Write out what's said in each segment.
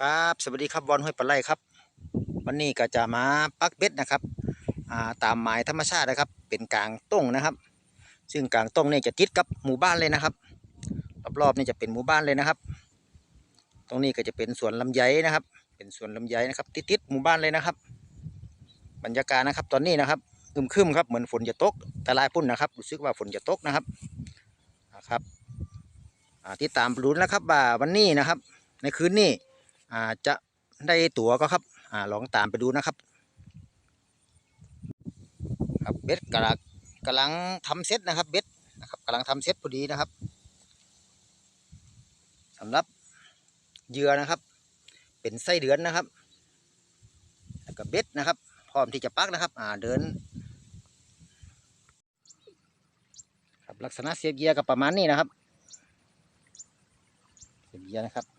ครับ สวัสดีครับบอลห้วยปลาไหลครับ วันนี้ก็จะมาปักเบ็ดนะครับาตามหมายธรรมชาตินะครับ เป็นกลางต้งนะครับ ซึ่งกลางต้งนี่จะติดกับหมู่บ้านเลยนะครับ รอบๆนี่จะเป็นหมู่บ้านเลยนะครับ ตรงนี้ก็จะเป็นสวนลำไยนะครับ เป็นสวนลำไยนะครับ ติดๆหมู่บ้านเลยนะครับ บรรยากาศนะครับ ตอนนี้นะครับอึมครึมครับเหมือนฝนจะตกแต่ลายปุ่นนะครับรู้สึกว่าฝนจะตกนะครับนะครับอ่ติดตามลุ้นแล้วครับว่าวันนี้นะครับ ในคืนนี้ อาจจะได้ตั๋วก็ครับอลองตามไปดูนะครับ ครับเบ็ดกำลังกำลังทำเซตนะครับเบ็ดนะครับกำลังทำเซตพอดีนะครับสำหรับเหยื่อนะครับ เป็นไส้เดือนนะครับแล้วก็เบ็ดนะครับ พร้อมที่จะปักนะครับ อ่าเดินครับลักษณะเสียบเหยื่อก็ประมาณนี้นะครับ เสียบเหยื่อนะครับนี่นะครับ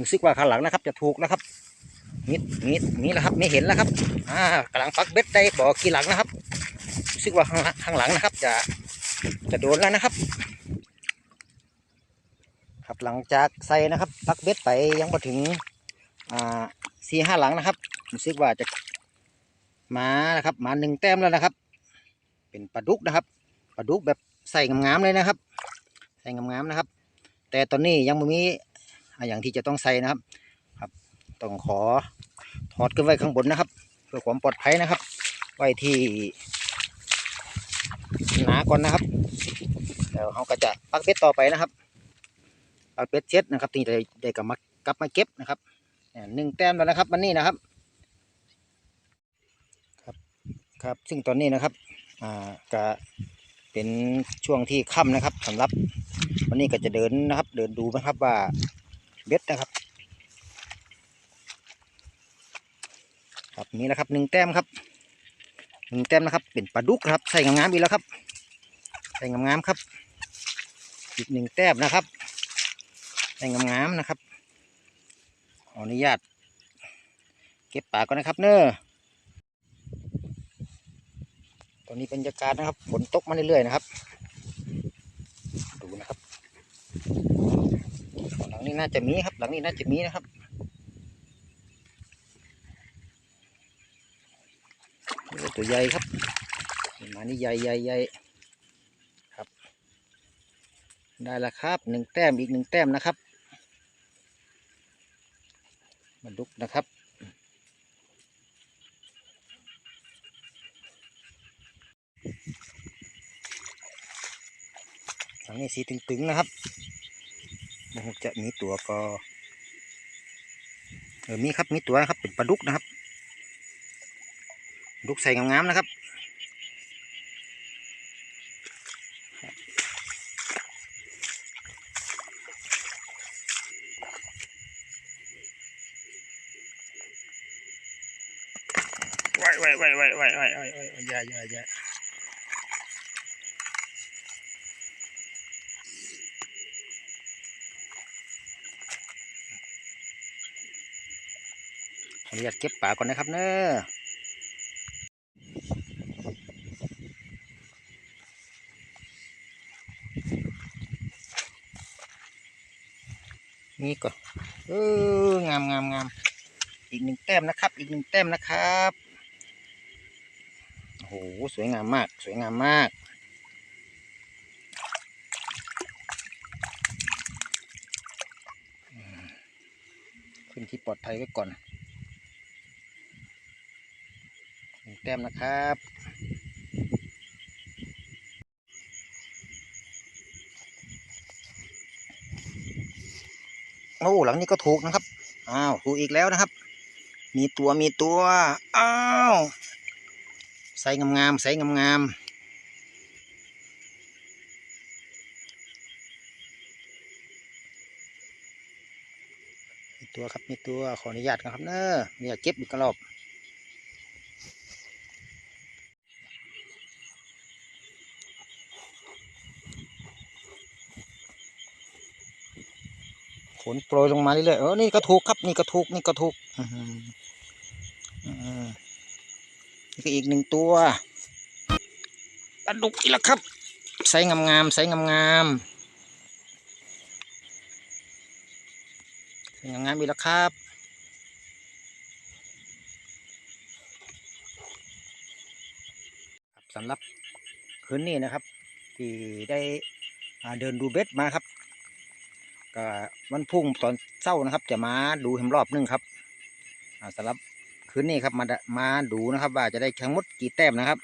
รู้สึกว่าข้างหลังนะครับ จะถูกนะครับมิดมิดนี่แหละครับไม่เห็นแล้วครับอ่ากำลังปักเบ็ดได้บอกกี่หลังนะครับรู้สึกว่าข้างหลังข้างหลังนะครับ จะจะโดนแล้วนะครับ ครับหลังจากใส่นะครับปักเบ็ดไปยังมาถึงอ่าสี่ห้าหลังนะครับรู้สึกว่าจะมานะครับมาหนึ่งแต้มแล้วนะครับ เป็นปลาดุกนะครับปลาดุกแบบใส่งามๆเลยนะครับ ใส่งามๆนะครับ แต่ตอนนี้ยังไม่มี อย่างที่จะต้องใส่นะครับ ครับ ต้องขอถอดขึ้นไว้ข้างบนนะครับ เพื่อความปลอดภัยนะครับ ไว้ที่หนาก่อนนะครับเดี๋ยวเขาก็จะปักเบ็ดต่อไปนะครับปักเบ็ดเช็ดนะครับที่ได้ได้กลับมากลับมาเก็บนะครับหนึ่งแต้มแล้วนะครับวันนี้นะครับ ครับครับซึ่งตอนนี้นะครับอ่าก็เป็นช่วงที่ค่ำนะครับสำหรับวันนี้ก็จะเดินนะครับ เดินดูนะครับว่า เบ็ดนะครับ ครับนี่แหละครับหนึ่งแต้มครับหนึ่งแต้มนะครับ เป็นปลาดุกครับ ใส่งามๆอีกแล้วครับ ใส่งามๆครับ อีกหนึ่งแต้มนะครับ ใส่งามๆนะครับขออนุญาตเก็บปลาก่อนนะครับ เนอตอนนี้บรรยากาศนะครับฝนตกมาเรื่อยๆนะครับ ดูนะครับ นี้น่าจะมีครับ หลังนี้น่าจะมีนะครับ ตัวใหญ่ครับมานี่ใหญ่ใหญ่ใหญ่ครับ ได้แล้วครับหนึ่งแต้มอีกหนึ่งแต้มนะครับมาดุกนะครับหลังนี้สีตึงๆนะครับ โอ้โหจะมีตัวก็เออมีครับมีตัวนะครับเป็นปลาดุกนะครับลาดุกใส่งามๆนะครับไว้ไว้ไว้ไว้ไว้ไว้ไว้อย่าอย่าอย่า อนุญาตเก็บป่าก่อนนะครับเนอะนี่ก่อนเอองามงามงามอีกหนึ่งแต้มนะครับ อีกหนึ่งแต้มนะครับโอ้โหสวยงามมาก สวยงามมากขึ้นที่ปลอดภัยไว้ก่อนหนึ่งแต้มนะครับ โอ้หลังนี้ก็ถูกนะครับ อ้าวถูกอีกแล้วนะครับ มีตัวมีตัว อ้าวใส่งามๆใส่งามๆมีตัวครับมีตัวขออนุญาตนะครับเนอะไม่อยากเก็บอีกรอบ ฝนโปรยลงมาเรื่อยๆเออนี่ก็ถูกครับนี่ก็ถูกนี่ก็ถูกอือหืออื้อหือนี่ก็อีกหนึ่งตัวปลาดุกอีกแล้วครับใส่งามๆใส่งามๆใส่งามๆอีกแล้วครับสำหรับคืนนี้นะครับ ที่ได้เดินดูเบ็ดมาครับ ก็วันพุ่งตอนเช้านะครับ จะมาดูแฮมรอบนึงครับสำหรับคืนนี้ครับมาดมาดูนะครับ ว่าจะได้ทั้งหมดกี่แต้มนะครับ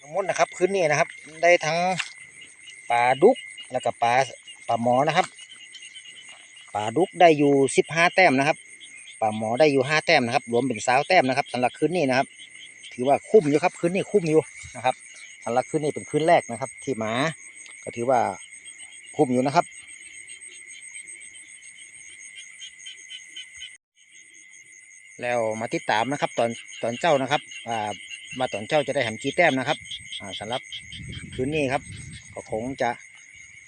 ทั้งหมดนะครับคืนนี้นะครับ ได้ทั้งปลาดุกแล้วก็ปลาปลาหมอนะครับปลาดุกได้อยู่สิบห้าแต้มนะครับปลาหมอได้อยู่ห้าแต้มนะครับ รวมเป็นสาวแต้มนะครับสำหรับคืนนี้นะครับ ถือว่าคุ้มอยู่ครับคืนนี้คุ้มอยู่นะครับสำหรับคืนนี้เป็นคืนแรกนะครับ ที่มาก็ถือว่าคุ้มอยู่นะครับแล้วมาติดตามนะครับตอนตอนเจ้านะครับอ่ามาตอนเจ้าจะได้แหมกี่แต้มนะครับอ่าสำหรับคืนนี้ครับ ก็คงจะ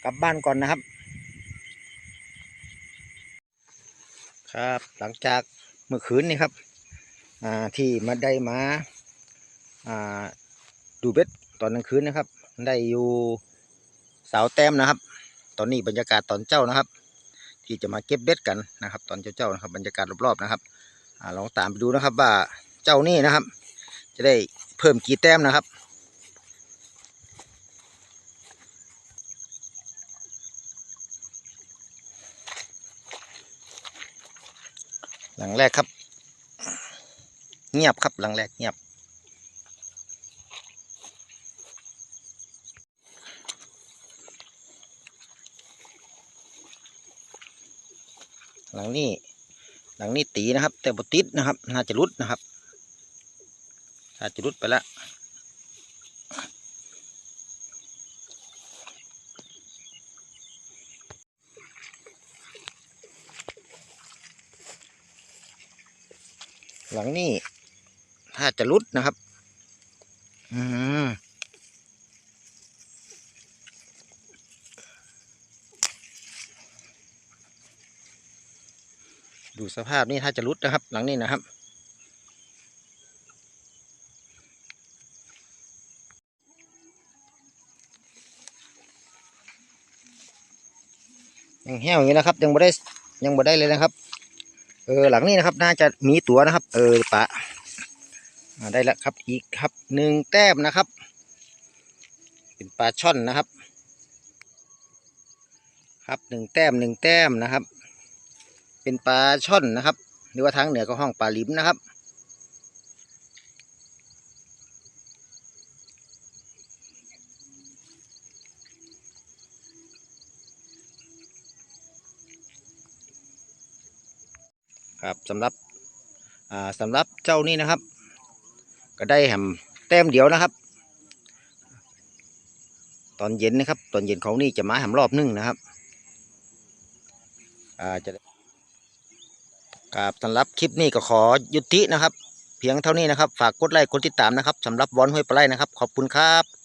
กลับบ้านก่อนนะครับ ครับหลังจากเมื่อคืนนี้ครับอ่าที่มาได้มา ดูเบ็ดตอนกลางคืนนะครับ ได้อยู่สาวแต้มนะครับ ตอนนี้บรรยากาศตอนเจ้านะครับ ที่จะมาเก็บเบ็ดกันนะครับ ตอนเจ้าๆนะครับ บรรยากาศรอบๆนะครับอลองตามไปดูนะครับว่าเจ้านี่นะครับ จะได้เพิ่มกี่แต้มนะครับหลังแรกครับ เงียบครับหลังแรกเงียบ หลังนี้ หลังนี้ตีนะครับ แต่บติดนะครับ น่าจะรุดนะครับน่าจะรุดไปแล้วหลังนี้ถ้าจะรุดนะครับ อืม ดูสภาพนี่ถ้าจะรุดนะครับ หลังนี้นะครับ ยังแห้วอย่างนี้นะครับ ยังบ่ได้ยังบ่ได้เลยนะครับ เออหลังนี้นะครับ น่าจะมีตัวนะครับ เออปะอ่าได้แล้วครับอีกครับหนึ่งแต้มนะครับ เป็นปลาช่อนนะครับ ครับหนึ่งแต้มหนึ่งแต้มนะครับ เป็นปลาช่อนนะครับ หรือว่าทางเหนือก็ห้องปลาลิมนะครับ ครับสำหรับสำหรับเจ้านี่นะครับ ก็ได้แหมแต้มเดียวนะครับ ตอนเย็นนะครับ ตอนเย็นของนี่จะมาแหมรอบหนึงนะครับ อ่าจะ ครับสำหรับคลิปนี้ก็ขอยุตินะครับ เพียงเท่านี้นะครับ ฝากกดไลค์กดติดตามนะครับสำหรับวอนห้วยปลาไหลนะครับ ขอบคุณครับ